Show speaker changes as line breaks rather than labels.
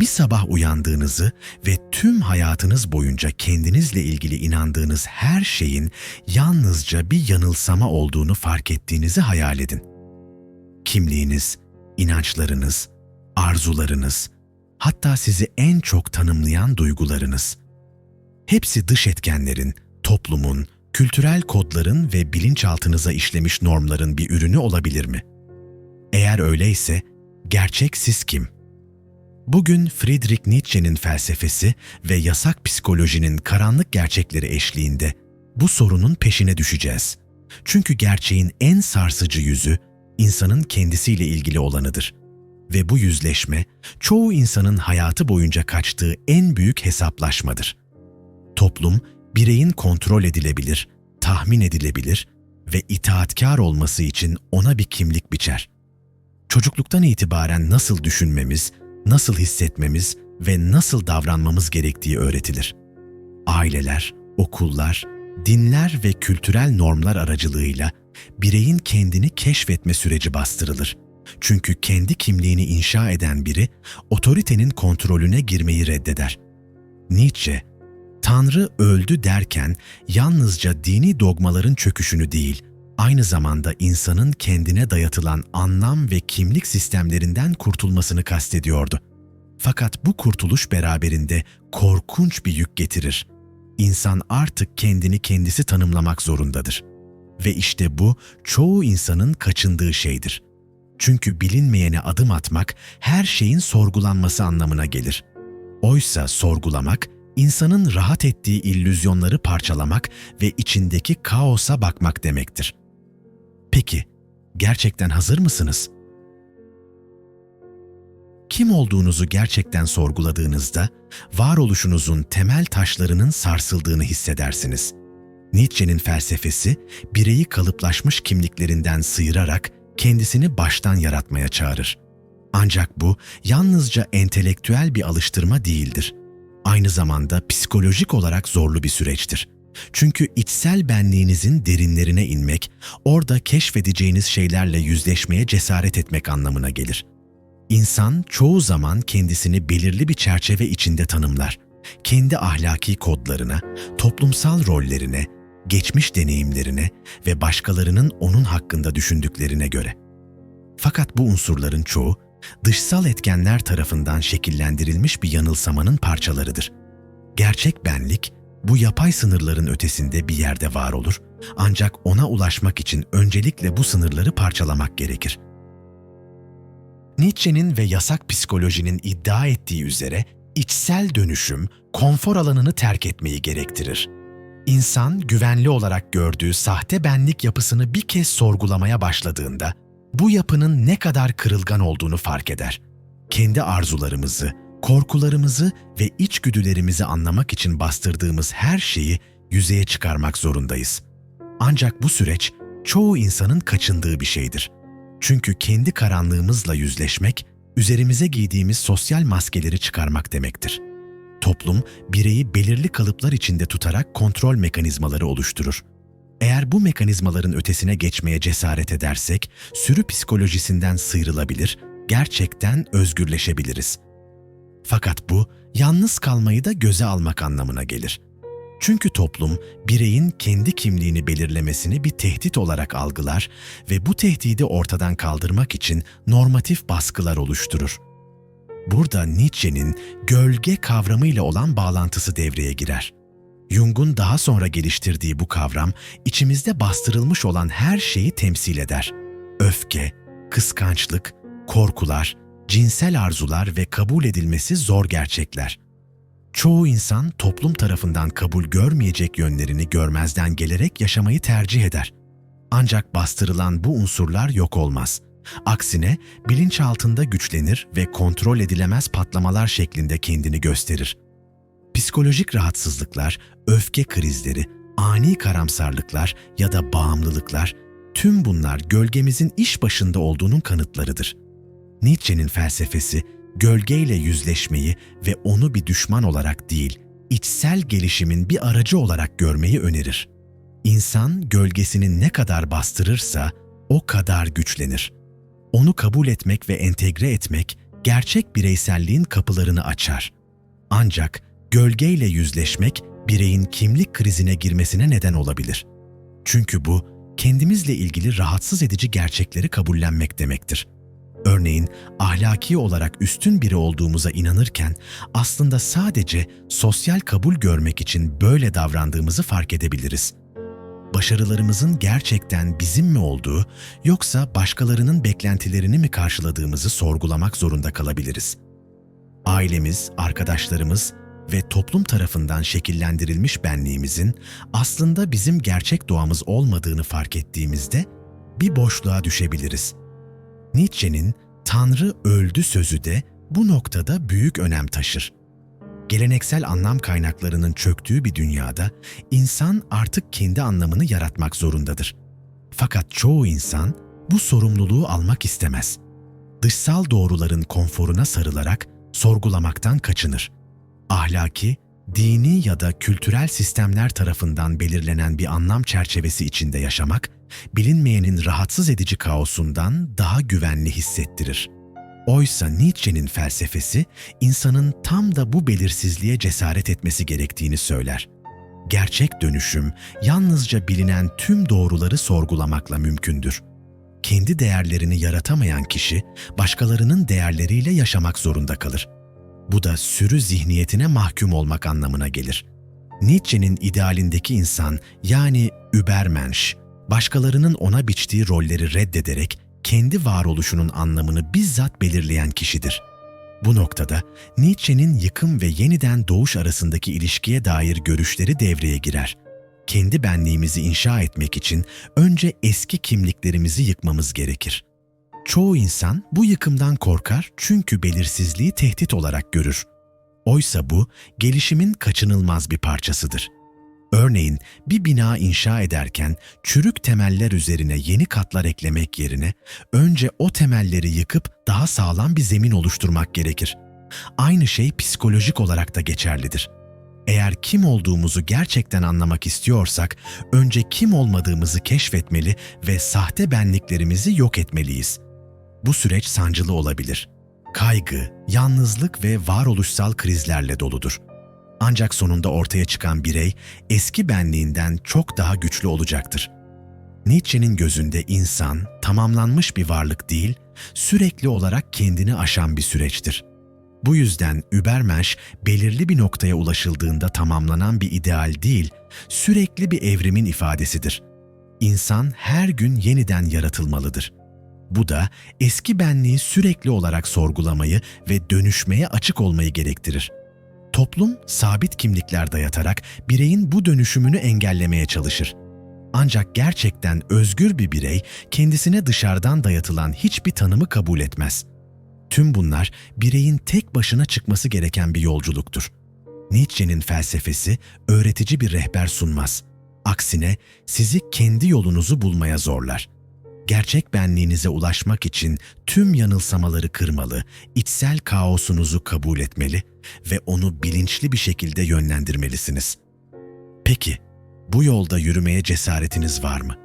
Bir sabah uyandığınızı ve tüm hayatınız boyunca kendinizle ilgili inandığınız her şeyin yalnızca bir yanılsama olduğunu fark ettiğinizi hayal edin. Kimliğiniz, inançlarınız, arzularınız, hatta sizi en çok tanımlayan duygularınız. Hepsi dış etkenlerin, toplumun, kültürel kodların ve bilinçaltınıza işlemiş normların bir ürünü olabilir mi? Eğer öyleyse, gerçek siz kim? Bugün Friedrich Nietzsche'nin felsefesi ve yasak psikolojinin karanlık gerçekleri eşliğinde bu sorunun peşine düşeceğiz. Çünkü gerçeğin en sarsıcı yüzü insanın kendisiyle ilgili olanıdır. Ve bu yüzleşme çoğu insanın hayatı boyunca kaçtığı en büyük hesaplaşmadır. Toplum, bireyin kontrol edilebilir, tahmin edilebilir ve itaatkar olması için ona bir kimlik biçer. Çocukluktan itibaren nasıl düşünmemiz, nasıl hissetmemiz ve nasıl davranmamız gerektiği öğretilir. Aileler, okullar, dinler ve kültürel normlar aracılığıyla bireyin kendini keşfetme süreci bastırılır. Çünkü kendi kimliğini inşa eden biri otoritenin kontrolüne girmeyi reddeder. Nietzsche, Tanrı öldü derken yalnızca dini dogmaların çöküşünü değil, aynı zamanda insanın kendine dayatılan anlam ve kimlik sistemlerinden kurtulmasını kastediyordu. Fakat bu kurtuluş beraberinde korkunç bir yük getirir. İnsan artık kendini kendisi tanımlamak zorundadır. Ve işte bu çoğu insanın kaçındığı şeydir. Çünkü bilinmeyene adım atmak her şeyin sorgulanması anlamına gelir. Oysa sorgulamak, insanın rahat ettiği illüzyonları parçalamak ve içindeki kaosa bakmak demektir. Peki, gerçekten hazır mısınız? Kim olduğunuzu gerçekten sorguladığınızda, varoluşunuzun temel taşlarının sarsıldığını hissedersiniz. Nietzsche'nin felsefesi, bireyi kalıplaşmış kimliklerinden sıyırarak kendisini baştan yaratmaya çağırır. Ancak bu yalnızca entelektüel bir alıştırma değildir. Aynı zamanda psikolojik olarak zorlu bir süreçtir. Çünkü içsel benliğinizin derinlerine inmek, orada keşfedeceğiniz şeylerle yüzleşmeye cesaret etmek anlamına gelir. İnsan çoğu zaman kendisini belirli bir çerçeve içinde tanımlar. Kendi ahlaki kodlarına, toplumsal rollerine, geçmiş deneyimlerine ve başkalarının onun hakkında düşündüklerine göre. Fakat bu unsurların çoğu dışsal etkenler tarafından şekillendirilmiş bir yanılsamanın parçalarıdır. Gerçek benlik bu yapay sınırların ötesinde bir yerde var olur ancak ona ulaşmak için öncelikle bu sınırları parçalamak gerekir. Nietzsche'nin ve yasak psikolojinin iddia ettiği üzere içsel dönüşüm konfor alanını terk etmeyi gerektirir. İnsan güvenli olarak gördüğü sahte benlik yapısını bir kez sorgulamaya başladığında bu yapının ne kadar kırılgan olduğunu fark eder. Kendi arzularımızı, korkularımızı ve içgüdülerimizi anlamak için bastırdığımız her şeyi yüzeye çıkarmak zorundayız. Ancak bu süreç çoğu insanın kaçındığı bir şeydir. Çünkü kendi karanlığımızla yüzleşmek, üzerimize giydiğimiz sosyal maskeleri çıkarmak demektir. Toplum, bireyi belirli kalıplar içinde tutarak kontrol mekanizmaları oluşturur. Eğer bu mekanizmaların ötesine geçmeye cesaret edersek, sürü psikolojisinden sıyrılabilir, gerçekten özgürleşebiliriz. Fakat bu, yalnız kalmayı da göze almak anlamına gelir. Çünkü toplum, bireyin kendi kimliğini belirlemesini bir tehdit olarak algılar ve bu tehdidi ortadan kaldırmak için normatif baskılar oluşturur. Burada Nietzsche'nin gölge kavramıyla olan bağlantısı devreye girer. Jung'un daha sonra geliştirdiği bu kavram, içimizde bastırılmış olan her şeyi temsil eder. Öfke, kıskançlık, korkular, cinsel arzular ve kabul edilmesi zor gerçekler. Çoğu insan toplum tarafından kabul görmeyecek yönlerini görmezden gelerek yaşamayı tercih eder. Ancak bastırılan bu unsurlar yok olmaz. Aksine bilinçaltında güçlenir ve kontrol edilemez patlamalar şeklinde kendini gösterir. Psikolojik rahatsızlıklar, öfke krizleri, ani karamsarlıklar ya da bağımlılıklar, tüm bunlar gölgemizin iş başında olduğunun kanıtlarıdır. Nietzsche'nin felsefesi, gölgeyle yüzleşmeyi ve onu bir düşman olarak değil, içsel gelişimin bir aracı olarak görmeyi önerir. İnsan gölgesini ne kadar bastırırsa o kadar güçlenir. Onu kabul etmek ve entegre etmek gerçek bireyselliğin kapılarını açar. Ancak gölgeyle yüzleşmek bireyin kimlik krizine girmesine neden olabilir. Çünkü bu kendimizle ilgili rahatsız edici gerçekleri kabullenmek demektir. Örneğin ahlaki olarak üstün biri olduğumuza inanırken aslında sadece sosyal kabul görmek için böyle davrandığımızı fark edebiliriz. Başarılarımızın gerçekten bizim mi olduğu yoksa başkalarının beklentilerini mi karşıladığımızı sorgulamak zorunda kalabiliriz. Ailemiz, arkadaşlarımız ve toplum tarafından şekillendirilmiş benliğimizin aslında bizim gerçek doğamız olmadığını fark ettiğimizde bir boşluğa düşebiliriz. Nietzsche'nin Tanrı öldü sözü de bu noktada büyük önem taşır. Geleneksel anlam kaynaklarının çöktüğü bir dünyada insan artık kendi anlamını yaratmak zorundadır. Fakat çoğu insan bu sorumluluğu almak istemez. Dışsal doğruların konforuna sarılarak sorgulamaktan kaçınır. Ahlaki, dini ya da kültürel sistemler tarafından belirlenen bir anlam çerçevesi içinde yaşamak, bilinmeyenin rahatsız edici kaosundan daha güvenli hissettirir. Oysa Nietzsche'nin felsefesi insanın tam da bu belirsizliğe cesaret etmesi gerektiğini söyler. Gerçek dönüşüm yalnızca bilinen tüm doğruları sorgulamakla mümkündür. Kendi değerlerini yaratamayan kişi başkalarının değerleriyle yaşamak zorunda kalır. Bu da sürü zihniyetine mahkum olmak anlamına gelir. Nietzsche'nin idealindeki insan yani Übermensch, başkalarının ona biçtiği rolleri reddederek kendi varoluşunun anlamını bizzat belirleyen kişidir. Bu noktada Nietzsche'nin yıkım ve yeniden doğuş arasındaki ilişkiye dair görüşleri devreye girer. Kendi benliğimizi inşa etmek için önce eski kimliklerimizi yıkmamız gerekir. Çoğu insan bu yıkımdan korkar çünkü belirsizliği tehdit olarak görür. Oysa bu gelişimin kaçınılmaz bir parçasıdır. Örneğin bir bina inşa ederken çürük temeller üzerine yeni katlar eklemek yerine önce o temelleri yıkıp daha sağlam bir zemin oluşturmak gerekir. Aynı şey psikolojik olarak da geçerlidir. Eğer kim olduğumuzu gerçekten anlamak istiyorsak önce kim olmadığımızı keşfetmeli ve sahte benliklerimizi yok etmeliyiz. Bu süreç sancılı olabilir. Kaygı, yalnızlık ve varoluşsal krizlerle doludur. Ancak sonunda ortaya çıkan birey eski benliğinden çok daha güçlü olacaktır. Nietzsche'nin gözünde insan tamamlanmış bir varlık değil, sürekli olarak kendini aşan bir süreçtir. Bu yüzden Übermensch belirli bir noktaya ulaşıldığında tamamlanan bir ideal değil, sürekli bir evrimin ifadesidir. İnsan her gün yeniden yaratılmalıdır. Bu da eski benliği sürekli olarak sorgulamayı ve dönüşmeye açık olmayı gerektirir. Toplum sabit kimlikler dayatarak bireyin bu dönüşümünü engellemeye çalışır. Ancak gerçekten özgür bir birey kendisine dışarıdan dayatılan hiçbir tanımı kabul etmez. Tüm bunlar bireyin tek başına çıkması gereken bir yolculuktur. Nietzsche'nin felsefesi öğretici bir rehber sunmaz. Aksine sizi kendi yolunuzu bulmaya zorlar gerçek benliğinize ulaşmak için tüm yanılsamaları kırmalı, içsel kaosunuzu kabul etmeli ve onu bilinçli bir şekilde yönlendirmelisiniz. Peki, bu yolda yürümeye cesaretiniz var mı?